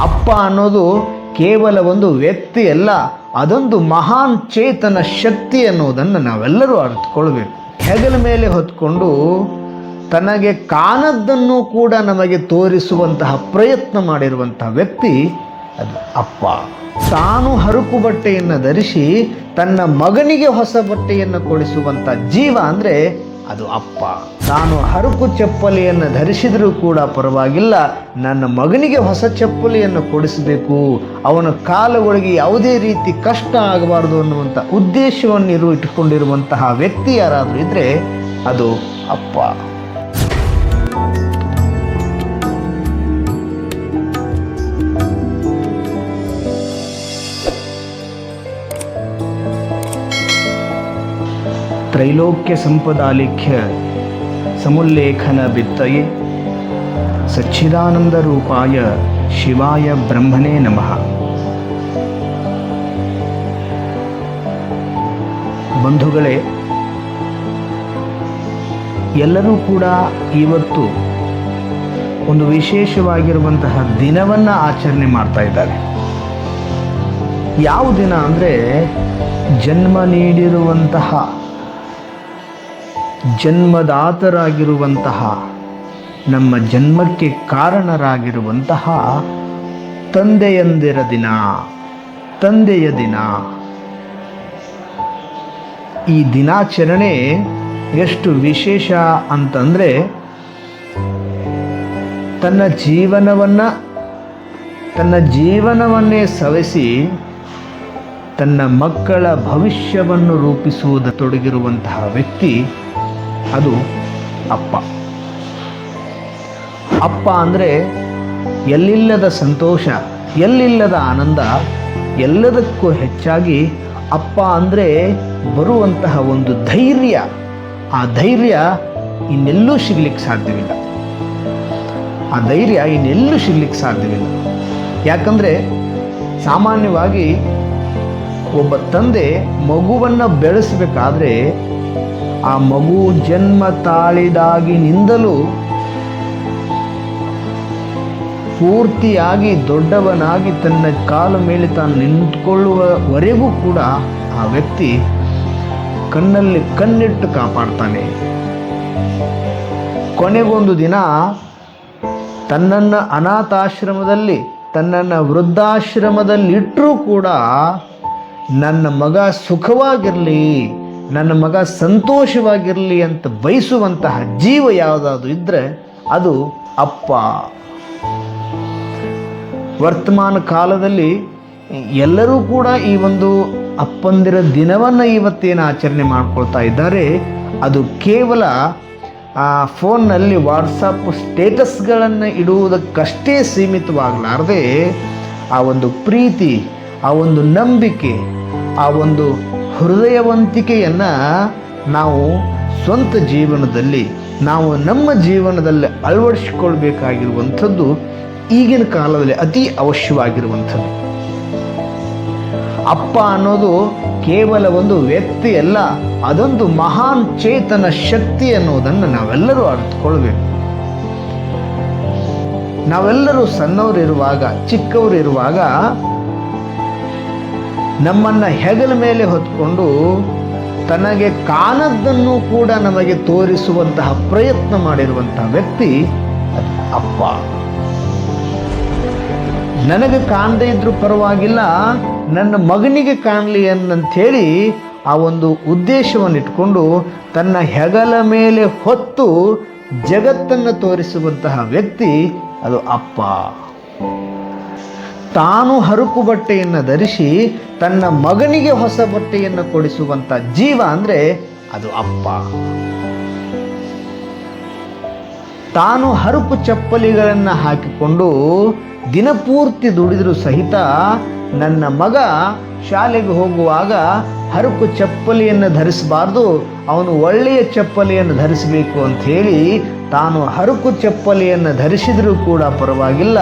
ಅಪ್ಪ ಅನ್ನೋದು ಕೇವಲ ಒಂದು ವ್ಯಕ್ತಿ ಅಲ್ಲ, ಅದೊಂದು ಮಹಾನ್ ಚೇತನ ಶಕ್ತಿ ಅನ್ನೋದನ್ನು ನಾವೆಲ್ಲರೂ ಅರ್ಥಕೊಳ್ಬೇಕು ಹೆಗಲ ಮೇಲೆ ಹೊತ್ಕೊಂಡು ತನಗೆ ಕಾಣದ್ದನ್ನು ಕೂಡ ನಮಗೆ ತೋರಿಸುವಂತಹ ಪ್ರಯತ್ನ ಮಾಡಿರುವಂತಹ ವ್ಯಕ್ತಿ ಅದು ಅಪ್ಪ. ತಾನು ಹರುಕು ಬಟ್ಟೆಯನ್ನು ಧರಿಸಿ ತನ್ನ ಮಗನಿಗೆ ಹೊಸ ಬಟ್ಟೆಯನ್ನು ಕೊಡಿಸುವಂಥ ಜೀವ ಅಂದರೆ ಅದು ಅಪ್ಪ. ನಾನು ಹರಕು ಚಪ್ಪಲಿಯನ್ನು ಧರಿಸಿದರೂ ಕೂಡ ಪರವಾಗಿಲ್ಲ. ನನ್ನ ಮಗನಿಗೆ ಹೊಸ ಚಪ್ಪಲಿಯನ್ನು ಕೊಡಿಸಬೇಕು. ಅವನ ಕಾಲುಗಳಿಗೆ ಯಾವುದೇ ರೀತಿ ಕಷ್ಟ ಆಗಬಾರ್ದು ಅನ್ನುವಂಥ ಉದ್ದೇಶವನ್ನು ಇಟ್ಟುಕೊಂಡಿರುವಂತಹ ವ್ಯಕ್ತಿ ಯಾರಾದರೂ ಇದ್ದರೆ ಅದು ಅಪ್ಪ. ತ್ರೈಲೋಕ್ಯ ಸಂಪದಾಲಿಖ್ಯ ಸಮುಲ್ಲೇಖನ ಬಿತ್ತಯೆ ಸಚ್ಚಿದಾನಂದ ರೂಪಾಯ ಶಿವಾಯ ಬ್ರಹ್ಮನೇ ನಮಃ. ಬಂಧುಗಳೇ, ಎಲ್ಲರೂ ಕೂಡ ಇವತ್ತು ಒಂದು ವಿಶೇಷವಾಗಿರುವಂತಹ ದಿನವನ್ನು ಆಚರಣೆ ಮಾಡ್ತಾ ಇದ್ದಾರೆ. ಯಾವ ದಿನ ಅಂದರೆ ಜನ್ಮ ನೀಡಿರುವಂತಹ ಜನ್ಮದಾತರಾಗಿರುವಂತಹ, ನಮ್ಮ ಜನ್ಮಕ್ಕೆ ಕಾರಣರಾಗಿರುವಂತಹ ತಂದೆಯಂದಿರ ದಿನ, ತಂದೆಯ ದಿನ. ಈ ದಿನಾಚರಣೆ ಎಷ್ಟು ವಿಶೇಷ ಅಂತಂದರೆ, ತನ್ನ ಜೀವನವನ್ನು, ತನ್ನ ಜೀವನವನ್ನೇ ಸವೆಸಿ, ತನ್ನ ಮಕ್ಕಳ ಭವಿಷ್ಯವನ್ನು ರೂಪಿಸುವುದ ತೊಡಗಿರುವಂತಹ ವ್ಯಕ್ತಿ ಅದು ಅಪ್ಪ. ಅಪ್ಪ ಅಂದರೆ ಎಲ್ಲಿಲ್ಲದ ಸಂತೋಷ, ಎಲ್ಲಿಲ್ಲದ ಆನಂದ, ಎಲ್ಲದಕ್ಕೂ ಹೆಚ್ಚಾಗಿ ಅಪ್ಪ ಅಂದರೆ ಬರುವಂತಹ ಒಂದು ಧೈರ್ಯ. ಆ ಧೈರ್ಯ ಇನ್ನೆಲ್ಲೂ ಸಿಗ್ಲಿಕ್ಕೆ ಸಾಧ್ಯವಿಲ್ಲ. ಆ ಧೈರ್ಯ ಇನ್ನೆಲ್ಲೂ ಸಿಗ್ಲಿಕ್ಕೆ ಸಾಧ್ಯವಿಲ್ಲ. ಯಾಕಂದರೆ ಸಾಮಾನ್ಯವಾಗಿ ಒಬ್ಬ ತಂದೆ ಮಗುವನ್ನು ಬೆಳೆಸಬೇಕಾದ್ರೆ ಆ ಮಗು ಜನ್ಮ ತಾಳಿದಾಗಿನಿಂದಲೂ ಪೂರ್ತಿಯಾಗಿ ದೊಡ್ಡವನಾಗಿ ತನ್ನ ಕಾಲ ಮೇಲೆ ತಾನು ನಿಂತ್ಕೊಳ್ಳುವವರೆಗೂ ಕೂಡ ಆ ವ್ಯಕ್ತಿ ಕಣ್ಣಲ್ಲಿ ಕಣ್ಣಿಟ್ಟು ಕಾಪಾಡ್ತಾನೆ. ಕೊನೆಗೊಂದು ದಿನ ತನ್ನನ್ನು ಅನಾಥಾಶ್ರಮದಲ್ಲಿ, ತನ್ನನ್ನು ವೃದ್ಧಾಶ್ರಮದಲ್ಲಿಟ್ಟರೂ ಕೂಡ ನನ್ನ ಮಗ ಸುಖವಾಗಿರಲಿ. ನನ್ನ ಮಗ ಸಂತೋಷವಾಗಿರಲಿ ಅಂತ ಬಯಸುವಂತಹ ಜೀವ ಯಾವುದಾದ್ರು ಇದ್ದರೆ ಅದು ಅಪ್ಪ. ವರ್ತಮಾನ ಕಾಲದಲ್ಲಿ ಎಲ್ಲರೂ ಕೂಡ ಈ ಒಂದು ಅಪ್ಪಂದಿರ ದಿನವನ್ನು ಇವತ್ತೇನು ಆಚರಣೆ ಮಾಡ್ಕೊಳ್ತಾ ಇದ್ದಾರೆ. ಅದು ಕೇವಲ, ಆ, ಫೋನ್ನಲ್ಲಿ ವಾಟ್ಸಪ್ ಸ್ಟೇಟಸ್ಗಳನ್ನು ಇಡುವುದಕ್ಕಷ್ಟೇ ಸೀಮಿತವಾಗಲಾರದೆ, ಆ ಒಂದು ಪ್ರೀತಿ, ಆ ಒಂದು ನಂಬಿಕೆ, ಆ ಒಂದು ಹೃದಯವಂತಿಕೆಯನ್ನು ನಾವು ಸ್ವಂತ ಜೀವನದಲ್ಲಿ, ನಾವು ನಮ್ಮ ಜೀವನದಲ್ಲಿ ಅಳವಡಿಸಿಕೊಳ್ಬೇಕಾಗಿರುವಂಥದ್ದು ಈಗಿನ ಕಾಲದಲ್ಲಿ ಅತಿ ಅವಶ್ಯವಾಗಿರುವಂಥದ್ದು. ಅಪ್ಪ ಅನ್ನೋದು ಕೇವಲ ಒಂದು ವ್ಯಕ್ತಿ ಅಲ್ಲ, ಅದೊಂದು ಮಹಾನ್ ಚೇತನ ಶಕ್ತಿ ಅನ್ನೋದನ್ನು ನಾವೆಲ್ಲರೂ ಅರ್ಥಕೊಳ್ಬೇಕು ನಾವೆಲ್ಲರೂ ಸಣ್ಣವರಿರುವಾಗ, ಚಿಕ್ಕವರಿರುವಾಗ ನಮ್ಮನ್ನು ಹೆಗಲ ಮೇಲೆ ಹೊತ್ಕೊಂಡು ತನಗೆ ಕಾಣದ್ದನ್ನು ಕೂಡ ನಮಗೆ ತೋರಿಸುವಂತಹ ಪ್ರಯತ್ನ ಮಾಡಿರುವಂತಹ ವ್ಯಕ್ತಿ ಅದು ಅಪ್ಪ. ನನಗೆ ಕಾಣದೇ ಇದ್ರೂ ಪರವಾಗಿಲ್ಲ, ನನ್ನ ಮಗನಿಗೆ ಕಾಣಲಿ ಅನ್ನಂಥೇಳಿ ಆ ಒಂದು ಉದ್ದೇಶವನ್ನು ಇಟ್ಕೊಂಡು ತನ್ನ ಹೆಗಲ ಮೇಲೆ ಹೊತ್ತು ಜಗತ್ತನ್ನು ತೋರಿಸುವಂತಹ ವ್ಯಕ್ತಿ ಅದು ಅಪ್ಪ. ತಾನು ಹರುಕು ಬಟ್ಟೆಯನ್ನು ಧರಿಸಿ ತನ್ನ ಮಗನಿಗೆ ಹೊಸ ಬಟ್ಟೆಯನ್ನು ಕೊಡಿಸುವಂಥ ಜೀವ ಅಂದರೆ ಅದು ಅಪ್ಪ. ತಾನು ಹರುಕು ಚಪ್ಪಲಿಗಳನ್ನು ಹಾಕಿಕೊಂಡು ದಿನಪೂರ್ತಿ ದುಡಿದರೂ ಸಹಿತ ನನ್ನ ಮಗ ಶಾಲೆಗೆ ಹೋಗುವಾಗ ಹರುಕು ಚಪ್ಪಲಿಯನ್ನು ಧರಿಸಬಾರ್ದು, ಅವನು ಒಳ್ಳೆಯ ಚಪ್ಪಲಿಯನ್ನು ಧರಿಸಬೇಕು ಅಂತ ತಾನು ಹರಕು ಚಪ್ಪಲಿಯನ್ನು ಧರಿಸಿದರೂ ಕೂಡ ಪರವಾಗಿಲ್ಲ.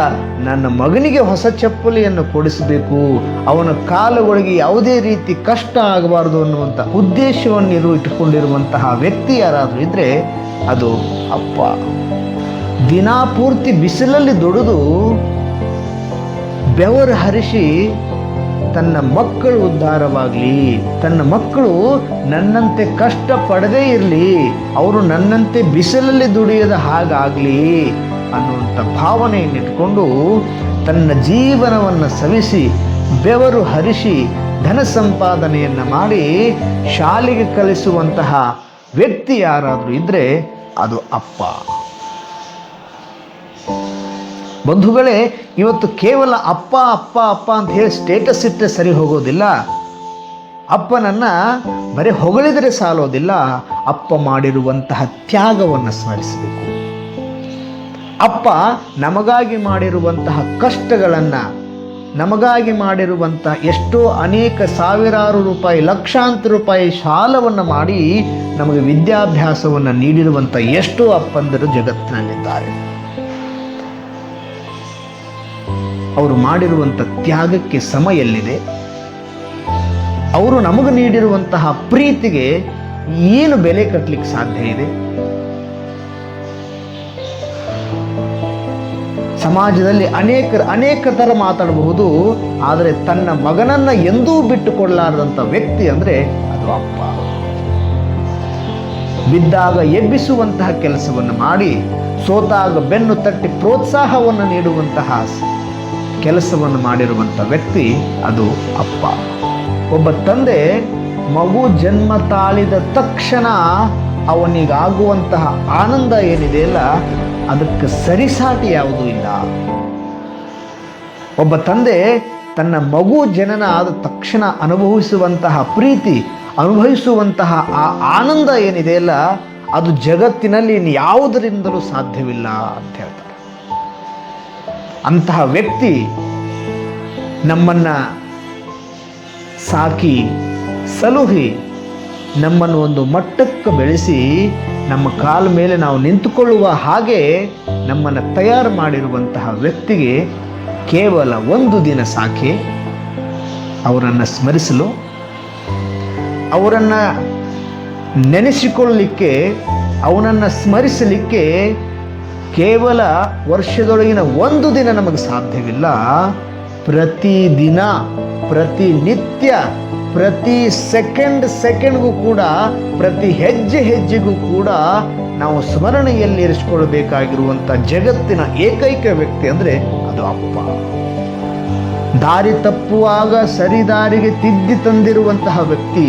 ನನ್ನ ಮಗನಿಗೆ ಹೊಸ ಚಪ್ಪಲಿಯನ್ನು ಕೊಡಿಸಬೇಕು, ಅವನ ಕಾಲುಗಳಿಗೆ ಯಾವುದೇ ರೀತಿ ಕಷ್ಟ ಆಗಬಾರ್ದು ಅನ್ನುವಂಥ ಉದ್ದೇಶವನ್ನು ಇರು ಇಟ್ಟುಕೊಂಡಿರುವಂತಹ ವ್ಯಕ್ತಿ ಯಾರಾದರೂ ಇದ್ದರೆ ಅದು ಅಪ್ಪ. ದಿನಾಪೂರ್ತಿ ಬಿಸಿಲಲ್ಲಿ ದುಡಿದು ಬೆವರು ಹರಿಸಿ ತನ್ನ ಮಕ್ಕಳು ಉದ್ಧಾರವಾಗಲಿ, ತನ್ನ ಮಕ್ಕಳು ನನ್ನಂತೆ ಕಷ್ಟ ಪಡದೇ ಇರಲಿ, ಅವರು ನನ್ನಂತೆ ಬಿಸಿಲಲ್ಲಿ ದುಡಿಯದ ಹಾಗಾಗಲಿ ಅನ್ನುವಂಥ ಭಾವನೆಯನ್ನಿಟ್ಕೊಂಡು ತನ್ನ ಜೀವನವನ್ನು ಸವಿಸಿ, ಬೆವರು ಹರಿಸಿ, ಧನ ಸಂಪಾದನೆಯನ್ನು ಮಾಡಿ ಶಾಲೆಗೆ ಕಲಿಸುವಂತಹ ವ್ಯಕ್ತಿ ಯಾರಾದರೂ ಇದ್ದರೆ ಅದು ಅಪ್ಪ. ಬಂಧುಗಳೇ, ಇವತ್ತು ಕೇವಲ ಅಪ್ಪ ಅಪ್ಪ ಅಪ್ಪ ಅಂತ ಹೇಳಿ ಸ್ಟೇಟಸ್ ಇಟ್ಟರೆ ಸರಿ ಹೋಗೋದಿಲ್ಲ. ಅಪ್ಪನನ್ನು ಬರೀ ಹೊಗಳಿದರೆ ಸಾಲೋದಿಲ್ಲ. ಅಪ್ಪ ಮಾಡಿರುವಂತಹ ತ್ಯಾಗವನ್ನು ಸ್ಮರಿಸಬೇಕು. ಅಪ್ಪ ನಮಗಾಗಿ ಮಾಡಿರುವಂತಹ ಕಷ್ಟಗಳನ್ನು, ನಮಗಾಗಿ ಮಾಡಿರುವಂಥ ಎಷ್ಟೋ ಅನೇಕ ಸಾವಿರಾರು ರೂಪಾಯಿ, ಲಕ್ಷಾಂತರ ರೂಪಾಯಿ ಸಾಲವನ್ನು ಮಾಡಿ ನಮಗೆ ವಿದ್ಯಾಭ್ಯಾಸವನ್ನು ನೀಡಿರುವಂಥ ಎಷ್ಟೋ ಅಪ್ಪಂದರು ಜಗತ್ತಿನಲ್ಲಿದ್ದಾರೆ. ಅವರು ಮಾಡಿರುವಂಥ ತ್ಯಾಗಕ್ಕೆ ಸಮ ಎಲ್ಲಿದೆ? ಅವರು ನಮಗೆ ನೀಡಿರುವಂತಹ ಪ್ರೀತಿಗೆ ಏನು ಬೆಲೆ ಕಟ್ಟಲಿಕ್ಕೆ ಸಾಧ್ಯ ಇದೆ? ಸಮಾಜದಲ್ಲಿ ಅನೇಕ ಅನೇಕ ಥರ ಮಾತಾಡಬಹುದು, ಆದರೆ ತನ್ನ ಮಗನನ್ನ ಎಂದೂ ಬಿಟ್ಟುಕೊಳ್ಳಲಾರದಂಥ ವ್ಯಕ್ತಿ ಅಂದರೆ ಅದು ಅಪ್ಪ. ಬಿದ್ದಾಗ ಎಬ್ಬಿಸುವಂತಹ ಕೆಲಸವನ್ನು ಮಾಡಿ ಸೋತಾಗ ಬೆನ್ನು ತಟ್ಟಿ ಪ್ರೋತ್ಸಾಹವನ್ನು ನೀಡುವಂತಹ ಕೆಲಸವನ್ನು ಮಾಡಿರುವಂಥ ವ್ಯಕ್ತಿ ಅದು ಅಪ್ಪ. ಒಬ್ಬ ತಂದೆ ಮಗು ಜನ್ಮ ತಾಳಿದ ತಕ್ಷಣ ಅವನಿಗಾಗುವಂತಹ ಆನಂದ ಏನಿದೆಯಲ್ಲ ಅದಕ್ಕೆ ಸರಿಸಾಟಿ ಯಾವುದೂ ಇಲ್ಲ. ಒಬ್ಬ ತಂದೆ ತನ್ನ ಮಗು ಜನನ ಆದ ತಕ್ಷಣ ಅನುಭವಿಸುವಂತಹ ಪ್ರೀತಿ, ಅನುಭವಿಸುವಂತಹ ಆ ಆನಂದ ಏನಿದೆಯಲ್ಲ ಅದು ಜಗತ್ತಿನಲ್ಲಿ ಯಾವುದರಿಂದಲೂ ಸಾಧ್ಯವಿಲ್ಲ ಅಂತ ಹೇಳ್ತಾರೆ. ಅಂತಹ ವ್ಯಕ್ತಿ ನಮ್ಮನ್ನ ಸಾಕಿ, ಸಲುಹಿ, ನಮ್ಮನ್ನು ಒಂದು ಮಟ್ಟಕ್ಕೆ ಬೆಳೆಸಿ, ನಮ್ಮ ಕಾಲ ಮೇಲೆ ನಾವು ನಿಂತುಕೊಳ್ಳುವ ಹಾಗೆ ನಮ್ಮನ್ನು ತಯಾರು ಮಾಡಿರುವಂತಹ ವ್ಯಕ್ತಿಗೆ ಕೇವಲ ಒಂದು ದಿನ ಸಾಕೆ, ಅವರನ್ನು ಸ್ಮರಿಸಲು, ಅವರನ್ನು ನೆನೆಸಿಕೊಳ್ಳಲಿಕ್ಕೆ, ಅವನನ್ನು ಸ್ಮರಿಸಲಿಕ್ಕೆ ಕೇವಲ ವರ್ಷದೊಳಗಿನ ಒಂದು ದಿನ ನಮಗೆ ಸಾಧ್ಯವಿಲ್ಲ. ಪ್ರತಿದಿನ ಪ್ರತಿನಿತ್ಯ ಪ್ರತಿ ಸೆಕೆಂಡ್ ಸೆಕೆಂಡ್ಗೂ ಕೂಡ, ಪ್ರತಿ ಹೆಜ್ಜೆ ಹೆಜ್ಜೆಗೂ ಕೂಡ ನಾವು ಸ್ಮರಣೆಯಲ್ಲಿ ಇರಿಸಿಕೊಳ್ಳಬೇಕಾಗಿರುವಂಥ ಜಗತ್ತಿನ ಏಕೈಕ ವ್ಯಕ್ತಿ ಅಂದರೆ ಅದು ಅಪ್ಪ. ದಾರಿ ತಪ್ಪುವಾಗ ಸರಿ ದಾರಿಗೆ ತಿದ್ದಿ ತಂದಿರುವಂತಹ ವ್ಯಕ್ತಿ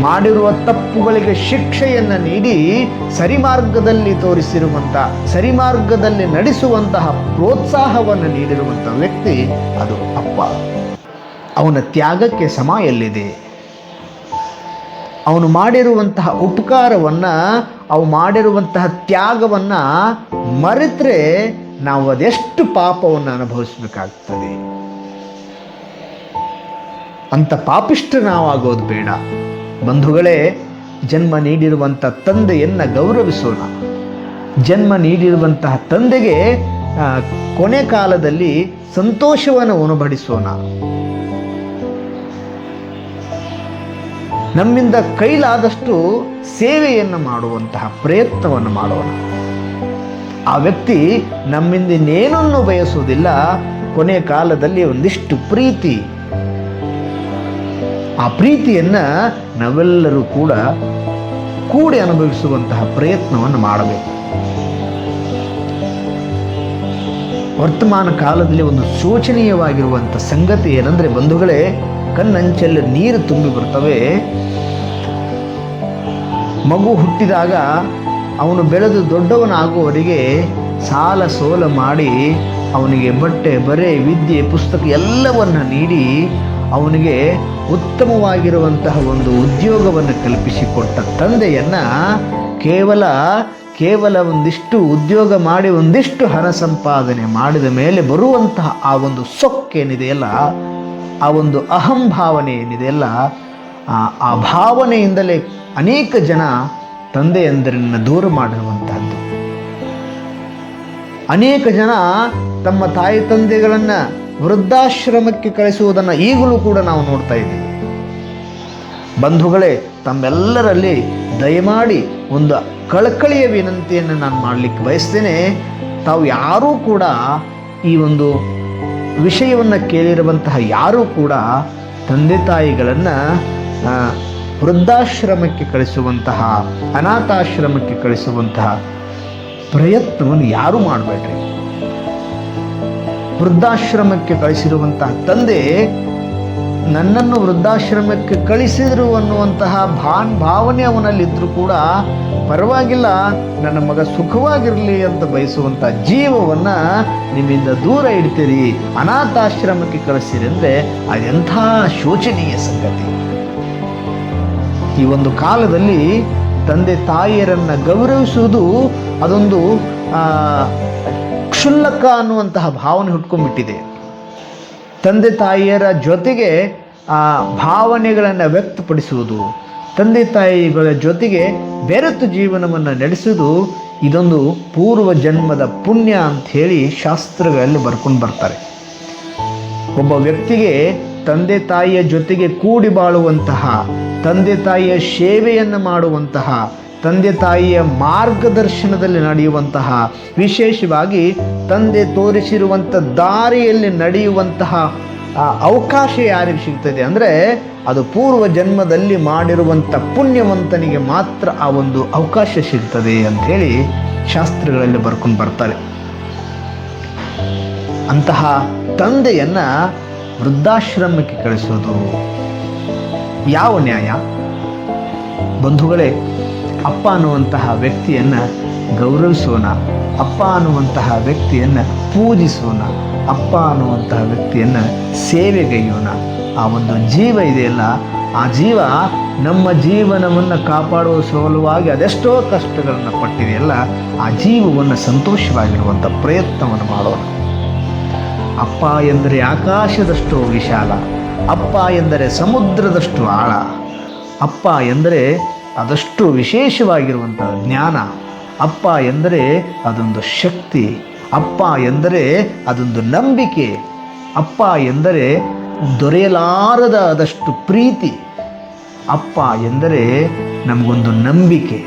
ಮಾಡಿರುವ ತಪ್ಪುಗಳಿಗೆ ಶಿಕ್ಷೆಯನ್ನು ನೀಡಿ ಸರಿ ಮಾರ್ಗದಲ್ಲಿ ತೋರಿಸಿರುವಂಥ ಸರಿ ಮಾರ್ಗದಲ್ಲಿ ನಡೆಸುವಂತಹ ಪ್ರೋತ್ಸಾಹವನ್ನು ನೀಡಿರುವಂಥ ವ್ಯಕ್ತಿ ಅದು ಅಪ್ಪ. ಅವನ ತ್ಯಾಗಕ್ಕೆ ಸಮ ಎಲ್ಲಿದೆ ಅವನು ಮಾಡಿರುವಂತಹ ಉಪಕಾರವನ್ನು, ಅವು ಮಾಡಿರುವಂತಹ ತ್ಯಾಗವನ್ನು ಮರೆತರೆ ನಾವು ಅದೆಷ್ಟು ಪಾಪವನ್ನು ಅನುಭವಿಸಬೇಕಾಗ್ತದೆ. ಅಂತ ಪಾಪಿಷ್ಟ ನಾವಾಗೋದು ಬೇಡ. ಬಂಧುಗಳೇ, ಜನ್ಮ ನೀಡಿರುವಂಥ ತಂದೆಯನ್ನು ಗೌರವಿಸೋಣ. ಜನ್ಮ ನೀಡಿರುವಂತಹ ತಂದೆಗೆ ಕೊನೆ ಕಾಲದಲ್ಲಿ ಸಂತೋಷವನ್ನು ಉಣಬಡಿಸೋಣ. ನಮ್ಮಿಂದ ಕೈಲಾದಷ್ಟು ಸೇವೆಯನ್ನು ಮಾಡುವಂತಹ ಪ್ರಯತ್ನವನ್ನು ಮಾಡೋಣ. ಆ ವ್ಯಕ್ತಿ ನಮ್ಮಿಂದ ಇನ್ನೇನನ್ನು ಬಯಸುವುದಿಲ್ಲ. ಕೊನೆ ಕಾಲದಲ್ಲಿ ಒಂದಿಷ್ಟು ಪ್ರೀತಿ. ಆ ಪ್ರೀತಿಯನ್ನ ನಾವೆಲ್ಲರೂ ಕೂಡ ಕೂಡಿ ಅನುಭವಿಸುವಂತಹ ಪ್ರಯತ್ನವನ್ನು ಮಾಡಬೇಕು. ವರ್ತಮಾನ ಕಾಲದಲ್ಲಿ ಒಂದು ಶೋಚನೀಯವಾಗಿರುವಂಥ ಸಂಗತಿ ಏನಂದರೆ ಬಂಧುಗಳೇ, ಕಣ್ಣಂಚಲ್ಲಿ ನೀರು ತುಂಬಿ ಬರ್ತವೆ. ಮಗು ಹುಟ್ಟಿದಾಗ ಅವನು ಬೆಳೆದು ದೊಡ್ಡವನಾಗುವವರಿಗೆ ಸಾಲ ಸೋಲ ಮಾಡಿ ಅವನಿಗೆ ಬಟ್ಟೆ, ಬರೆ, ವಿದ್ಯೆ, ಪುಸ್ತಕ ಎಲ್ಲವನ್ನು ನೀಡಿ ಅವನಿಗೆ ಉತ್ತಮವಾಗಿರುವಂತಹ ಒಂದು ಉದ್ಯೋಗವನ್ನು ಕಲ್ಪಿಸಿಕೊಟ್ಟ ತಂದೆಯನ್ನ ಕೇವಲ ಕೇವಲ ಒಂದಿಷ್ಟು ಉದ್ಯೋಗ ಮಾಡಿ ಒಂದಿಷ್ಟು ಹಣ ಸಂಪಾದನೆ ಮಾಡಿದ ಮೇಲೆ ಬರುವಂತಹ ಆ ಒಂದು ಸೊಕ್ಕೇನಿದೆಯಲ್ಲ ಆ ಒಂದು ಅಹಂಭಾವನೆ ಏನಿದೆಯಲ್ಲ ಆ ಭಾವನೆಯಿಂದಲೇ ಅನೇಕ ಜನ ತಂದೆಯಂದರನ್ನು ದೂರ ಮಾಡಿರುವಂತಹದ್ದು. ಅನೇಕ ಜನ ತಮ್ಮ ತಾಯಿ ತಂದೆಗಳನ್ನು ವೃದ್ಧಾಶ್ರಮಕ್ಕೆ ಕಳಿಸುವುದನ್ನು ಈಗಲೂ ಕೂಡ ನಾವು ನೋಡ್ತಾ ಇದ್ದೀವಿ. ಬಂಧುಗಳೇ, ತಮ್ಮೆಲ್ಲರಲ್ಲಿ ದಯಮಾಡಿ ಒಂದು ಕಳಕಳಿಯ ವಿನಂತಿಯನ್ನು ನಾನು ಮಾಡಲಿಕ್ಕೆ ಬಯಸ್ತೇನೆ. ತಾವು ಯಾರೂ ಕೂಡ ಈ ಒಂದು ವಿಷಯವನ್ನು ಕೇಳಿರುವಂತಹ ಯಾರೂ ಕೂಡ ತಂದೆ ತಾಯಿಗಳನ್ನು ವೃದ್ಧಾಶ್ರಮಕ್ಕೆ ಕಳಿಸುವಂತಹ, ಅನಾಥಾಶ್ರಮಕ್ಕೆ ಕಳಿಸುವಂತಹ ಪ್ರಯತ್ನವನ್ನು ಯಾರೂ ಮಾಡಬೇಡ್ರಿ. ವೃದ್ಧಾಶ್ರಮಕ್ಕೆ ಕಳಿಸಿರುವಂತಹ ತಂದೆ ನನ್ನನ್ನು ವೃದ್ಧಾಶ್ರಮಕ್ಕೆ ಕಳಿಸಿದರು ಅನ್ನುವಂತಹ ಭಾನ್ ಭಾವನೆ ಅವನಲ್ಲಿದ್ದರೂ ಕೂಡ ಪರವಾಗಿಲ್ಲ, ನನ್ನ ಮಗ ಸುಖವಾಗಿರಲಿ ಅಂತ ಬಯಸುವಂಥ ಜೀವವನ್ನು ನಿಮ್ಮಿಂದ ದೂರ ಇಡ್ತೀರಿ, ಅನಾಥಾಶ್ರಮಕ್ಕೆ ಕಳಿಸಿರಿ ಅಂದರೆ ಅದೆಂಥ ಶೋಚನೀಯ ಸಂಗತಿ. ಈ ಒಂದು ಕಾಲದಲ್ಲಿ ತಂದೆ ತಾಯಿಯರನ್ನು ಗೌರವಿಸುವುದು ಅದೊಂದು ಕ್ಷುಲ್ಲಕ ಅನ್ನುವಂತಹ ಭಾವನೆ ಹುಟ್ಕೊಂಡ್ಬಿಟ್ಟಿದೆ. ತಂದೆ ತಾಯಿಯರ ಜೊತೆಗೆ ಆ ಭಾವನೆಗಳನ್ನು ವ್ಯಕ್ತಪಡಿಸುವುದು, ತಂದೆ ತಾಯಿಗಳ ಜೊತೆಗೆ ಬೆರೆತು ಜೀವನವನ್ನು ನಡೆಸುವುದು ಇದೊಂದು ಪೂರ್ವ ಜನ್ಮದ ಪುಣ್ಯ ಅಂತ ಹೇಳಿ ಶಾಸ್ತ್ರಗಳಲ್ಲಿ ಬರ್ಕೊಂಡು ಬರ್ತಾರೆ. ಒಬ್ಬ ವ್ಯಕ್ತಿಗೆ ತಂದೆ ತಾಯಿಯ ಜೊತೆಗೆ ಕೂಡಿ ಬಾಳುವಂತಹ, ತಂದೆ ತಾಯಿಯ ಸೇವೆಯನ್ನು ಮಾಡುವಂತಹ ತಂದೆ ತಾಯಿಯ ಮಾರ್ಗದರ್ಶನದಲ್ಲಿ ನಡೆಯುವಂತಹ, ವಿಶೇಷವಾಗಿ ತಂದೆ ತೋರಿಸಿರುವಂಥ ದಾರಿಯಲ್ಲಿ ನಡೆಯುವಂತಹ ಅವಕಾಶ ಯಾರಿಗೆ ಸಿಗ್ತದೆ ಅಂದರೆ ಅದು ಪೂರ್ವ ಜನ್ಮದಲ್ಲಿ ಮಾಡಿರುವಂಥ ಪುಣ್ಯವಂತನಿಗೆ ಮಾತ್ರ ಆ ಒಂದು ಅವಕಾಶ ಸಿಗ್ತದೆ ಅಂಥೇಳಿ ಶಾಸ್ತ್ರಗಳಲ್ಲಿ ಬರ್ಕೊಂಡು ಬರ್ತಾರೆ. ಅಂತಹ ತಂದೆಯನ್ನು ವೃದ್ಧಾಶ್ರಮಕ್ಕೆ ಕಳಿಸೋದು ಯಾವ ನ್ಯಾಯ? ಬಂಧುಗಳೇ ಅಪ್ಪ ಅನ್ನುವಂತಹ ವ್ಯಕ್ತಿಯನ್ನು ಗೌರವಿಸೋಣ. ಅಪ್ಪ ಅನ್ನುವಂತಹ ವ್ಯಕ್ತಿಯನ್ನು ಪೂಜಿಸೋಣ. ಅಪ್ಪ ಅನ್ನುವಂತಹ ವ್ಯಕ್ತಿಯನ್ನು ಸೇವೆಗೈಯೋಣ. ಆ ಒಂದು ಜೀವ ಇದೆಯಲ್ಲ, ಆ ಜೀವ ನಮ್ಮ ಜೀವನವನ್ನು ಕಾಪಾಡುವ ಸಲುವಾಗಿ ಅದೆಷ್ಟೋ ಕಷ್ಟಗಳನ್ನು ಪಟ್ಟಿದೆಯಲ್ಲ, ಆ ಜೀವವನ್ನು ಸಂತೋಷವಾಗಿರುವಂಥ ಪ್ರಯತ್ನವನ್ನು ಮಾಡೋಣ. ಅಪ್ಪ ಎಂದರೆ ಆಕಾಶದಷ್ಟು ವಿಶಾಲ, ಅಪ್ಪ ಎಂದರೆ ಸಮುದ್ರದಷ್ಟು ಆಳ, ಅಪ್ಪ ಎಂದರೆ ಅದಷ್ಟು ವಿಶೇಷವಾಗಿರುವಂಥ ಜ್ಞಾನ ಅಪ್ಪ ಎಂದರೆ ಅದೊಂದು ಶಕ್ತಿ, ಅಪ್ಪ ಎಂದರೆ ಅದೊಂದು ನಂಬಿಕೆ, ಅಪ್ಪ ಎಂದರೆ ದೊರೆಯಲಾರದ ಆದಷ್ಟು ಪ್ರೀತಿ, ಅಪ್ಪ ಎಂದರೆ ನಮಗೊಂದು ನಂಬಿಕೆ,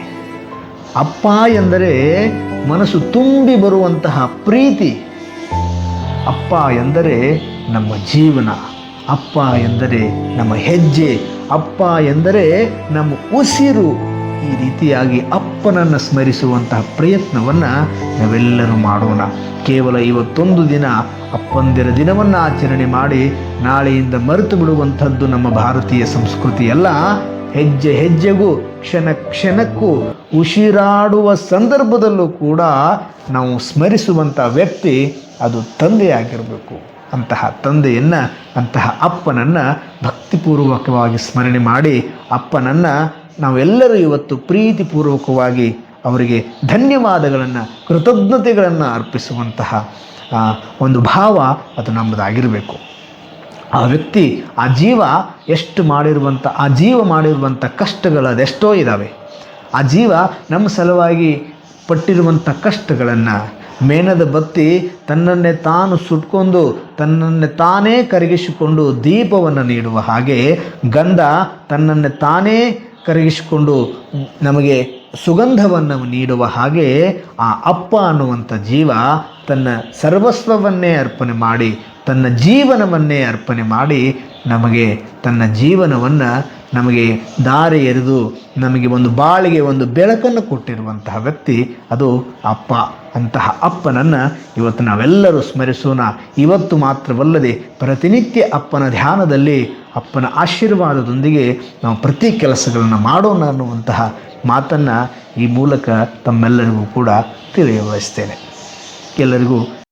ಅಪ್ಪ ಎಂದರೆ ಮನಸ್ಸು ತುಂಬಿ ಬರುವಂತಹ ಪ್ರೀತಿ, ಅಪ್ಪ ಎಂದರೆ ನಮ್ಮ ಜೀವನ. ಅಪ್ಪ ಎಂದರೆ ನಮ್ಮ ಹೆಜ್ಜೆ, ಅಪ್ಪ ಎಂದರೆ ನಮ್ಮ ಉಸಿರು. ಈ ರೀತಿಯಾಗಿ ಅಪ್ಪನನ್ನು ಸ್ಮರಿಸುವಂತಹ ಪ್ರಯತ್ನವನ್ನು ನಾವೆಲ್ಲರೂ ಮಾಡೋಣ. ಕೇವಲ ಇವತ್ತೊಂದು ದಿನ, ಅಪ್ಪಂದಿರ ದಿನವನ್ನು ಆಚರಣೆ ಮಾಡಿ ನಾಳೆಯಿಂದ ಮರೆತು ಬಿಡುವಂಥದ್ದು ನಮ್ಮ ಭಾರತೀಯ ಸಂಸ್ಕೃತಿಯಲ್ಲ ಹೆಜ್ಜೆ ಹೆಜ್ಜೆಗೂ, ಕ್ಷಣ ಕ್ಷಣಕ್ಕೂ, ಉಸಿರಾಡುವ ಸಂದರ್ಭದಲ್ಲೂ ಕೂಡ ನಾವು ಸ್ಮರಿಸುವಂಥ ವ್ಯಕ್ತಿ ಅದು ತಂದೆಯಾಗಿರಬೇಕು. ಅಂತಹ ತಂದೆಯನ್ನು, ಅಂತಹ ಅಪ್ಪನನ್ನು ಭಕ್ತಿಪೂರ್ವಕವಾಗಿ ಸ್ಮರಣೆ ಮಾಡಿ, ಅಪ್ಪನನ್ನು ನಾವೆಲ್ಲರೂ ಇವತ್ತು ಪ್ರೀತಿಪೂರ್ವಕವಾಗಿ ಅವರಿಗೆ ಧನ್ಯವಾದಗಳನ್ನು, ಕೃತಜ್ಞತೆಗಳನ್ನು ಅರ್ಪಿಸುವಂತಹ ಒಂದು ಭಾವ ಅದು ನಮ್ಮದಾಗಿರಬೇಕು. ಆ ವ್ಯಕ್ತಿ, ಆ ಜೀವ ಎಷ್ಟು ಮಾಡಿರುವಂಥ ಆ ಜೀವ ಮಾಡಿರುವಂಥ ಕಷ್ಟಗಳು ಅದೆಷ್ಟೋ ಇದ್ದಾವೆ ಆ ಜೀವ ನಮ್ಮ ಸಲುವಾಗಿ ಪಟ್ಟಿರುವಂಥ ಕಷ್ಟಗಳನ್ನು ಮೇಣದ ಬತ್ತಿ ತನ್ನನ್ನೇ ತಾನು ಸುಟ್ಕೊಂಡು ತನ್ನನ್ನೇ ತಾನೇ ಕರಗಿಸಿಕೊಂಡು ದೀಪವನ್ನು ನೀಡುವ ಹಾಗೆ ಗಂಧ ತನ್ನನ್ನೇ ತಾನೇ ಕರಗಿಸಿಕೊಂಡು ನಮಗೆ ಸುಗಂಧವನ್ನು ನೀಡುವ ಹಾಗೆ ಆ ಅಪ್ಪ ಅನ್ನುವಂಥ ಜೀವ ತನ್ನ ಸರ್ವಸ್ವವನ್ನೇ ಅರ್ಪಣೆ ಮಾಡಿ ತನ್ನ ಜೀವನವನ್ನೇ ಅರ್ಪಣೆ ಮಾಡಿ ನಮಗೆ ತನ್ನ ಜೀವನವನ್ನು ನಮಗೆ ದಾರಿ ಎರೆದು ನಮಗೆ ಒಂದು ಬಾಳಿಗೆ ಒಂದು ಬೆಳಕನ್ನು ಕೊಟ್ಟಿರುವಂತಹ ವ್ಯಕ್ತಿ ಅದು ಅಪ್ಪ. ಅಂತಹ ಅಪ್ಪನನ್ನು ಇವತ್ತು ನಾವೆಲ್ಲರೂ ಸ್ಮರಿಸೋಣ. ಇವತ್ತು ಮಾತ್ರವಲ್ಲದೆ ಪ್ರತಿನಿತ್ಯ ಅಪ್ಪನ ಧ್ಯಾನದಲ್ಲಿ ಅಪ್ಪನ ಆಶೀರ್ವಾದದೊಂದಿಗೆ ನಾವು ಪ್ರತಿ ಕೆಲಸಗಳನ್ನು ಮಾಡೋಣ ಅನ್ನುವಂತಹ ಮಾತನ್ನು ಈ ಮೂಲಕ ತಮ್ಮೆಲ್ಲರಿಗೂ ಕೂಡ ತಿಳಿಯಬಯಸ್ತೇನೆ. ಎಲ್ಲರಿಗೂ